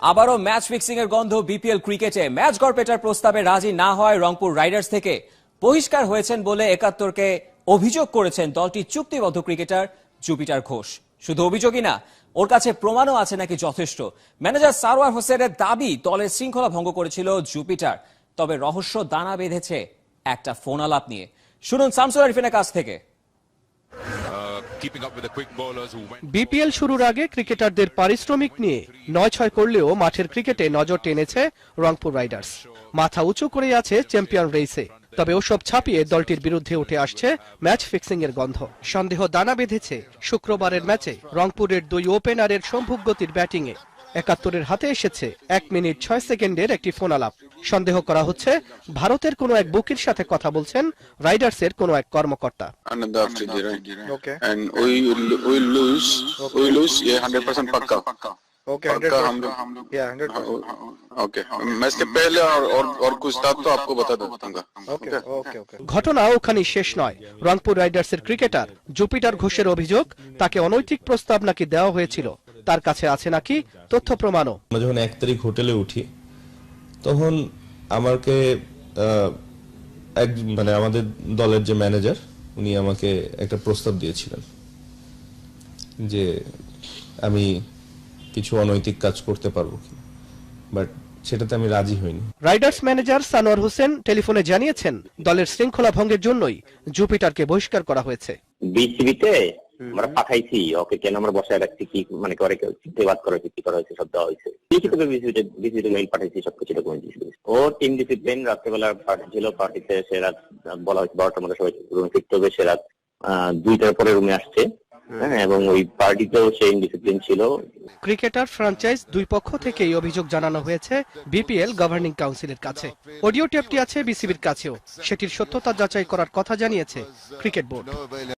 আবারও match fixing এর গন্ধ বিপিএল ক্রিকেটে। ম্যাচ গড়পেটার প্রস্তাবে রাজি না হয় রংপুর রাইডার্স থেকে বহিষ্কার হয়েছেন বলে একাত্তরকে অভিযোগ করেছেন দলটির চুক্তিবদ্ধ ক্রিকেটার জুপিটার ঘোষ। শুধু অভিযোগই না, ওর কাছে প্রমাণও আছে নাকি যথেষ্ট। ম্যানেজার সারোয়ার হোসেনের দাবি দলের শৃঙ্খলা ভঙ্গ করেছিল জুপিটার। তবে রহস্য দানা বেঁধেছে একটা ফোন আলাপ নিয়ে। শুনুন শামসুল আরিফিনের কাছ থেকে। বিপিএল শুরুর আগে ক্রিকেটারদের পারিশ্রমিক নিয়ে নয় ছয় করলেও মাঠের ক্রিকেটে নজর টেনেছে রংপুর রাইডার্স। মাথা উঁচু করে আছে চ্যাম্পিয়ন রেসে, তবে ওসব ছাপিয়ে দলটির বিরুদ্ধে উঠে আসছে ম্যাচ ফিক্সিং এর গন্ধ। সন্দেহ দানা বেঁধেছে শুক্রবারের ম্যাচে রংপুরের দুই ওপেনারের সম্ভুক গতির ব্যাটিংয়ে। একাত্তরের হাতে এসেছে এক মিনিট ছয় সেকেন্ডের একটি ফোন আলাপ সন্দেহ করা হচ্ছে ভারতের কোনো এক বুকির সাথে কথা বলছেন রাইডার্সের কোনো এক কর্মকর্তা। ঘটনা ওখানে শেষ নয়। রংপুর রাইডার্সের ক্রিকেটার জুপিটার ঘোষের অভিযোগ তাকে অনৈতিক প্রস্তাব নাকি দেওয়া হয়েছিল তার কাছে আছে নাকি তথ্য প্রমাণও। যখন এক তারিখ হোটেলে উঠি তখন আমাকে এক মানে আমাদের দলের যে ম্যানেজার উনি আমাকে একটা প্রস্তাব দিয়েছিলেন যে আমি কিছু অনৈতিক কাজ করতে পারব বাট সেটাতে আমি রাজি হইনি। রাইডার্স ম্যানেজার সানোয়ার হোসেন টেলিফোনে জানিয়েছেন দলের শৃঙ্খলা ভঙ্গের জন্যই জুপিটারকে বহিষ্কার করা হয়েছে। বিসিবিতে আমরা পাঠাইছি ওকে কেন আমরা বসায় রাখছি কি মানে করে চিন্তাবাদ করা হয়েছে কি করা হয়েছে সব দেওয়া হয়েছে। লিখিত বিসিবিতে মেইল পাঠাইছি সবকিছু ডকুমেন্ট দিয়েছি। ও টিম ডিসিপ্লিন রাত্রেবেলা পার্টি ছিল পার্টিতে সে রাত বলা হয়েছে বারোটার মধ্যে সবাই রুমে ফিরতে হবে সে রাত দুইটার পরে রুমে আসছে। হ্যাঁ এবং ওই পার্টিতেও সে ইনডিসিপ্লিন ছিল। ক্রিকেটার ফ্রাঞ্চাইজ দুই পক্ষ থেকে এই অভিযোগ জানানো হয়েছে বিপিএল গভর্নিং কাউন্সিলের কাছে। অডিও টেপটি আছে বিসিবির কাছেও। সেটির সত্যতা যাচাই করার কথা জানিয়েছে ক্রিকেট বোর্ড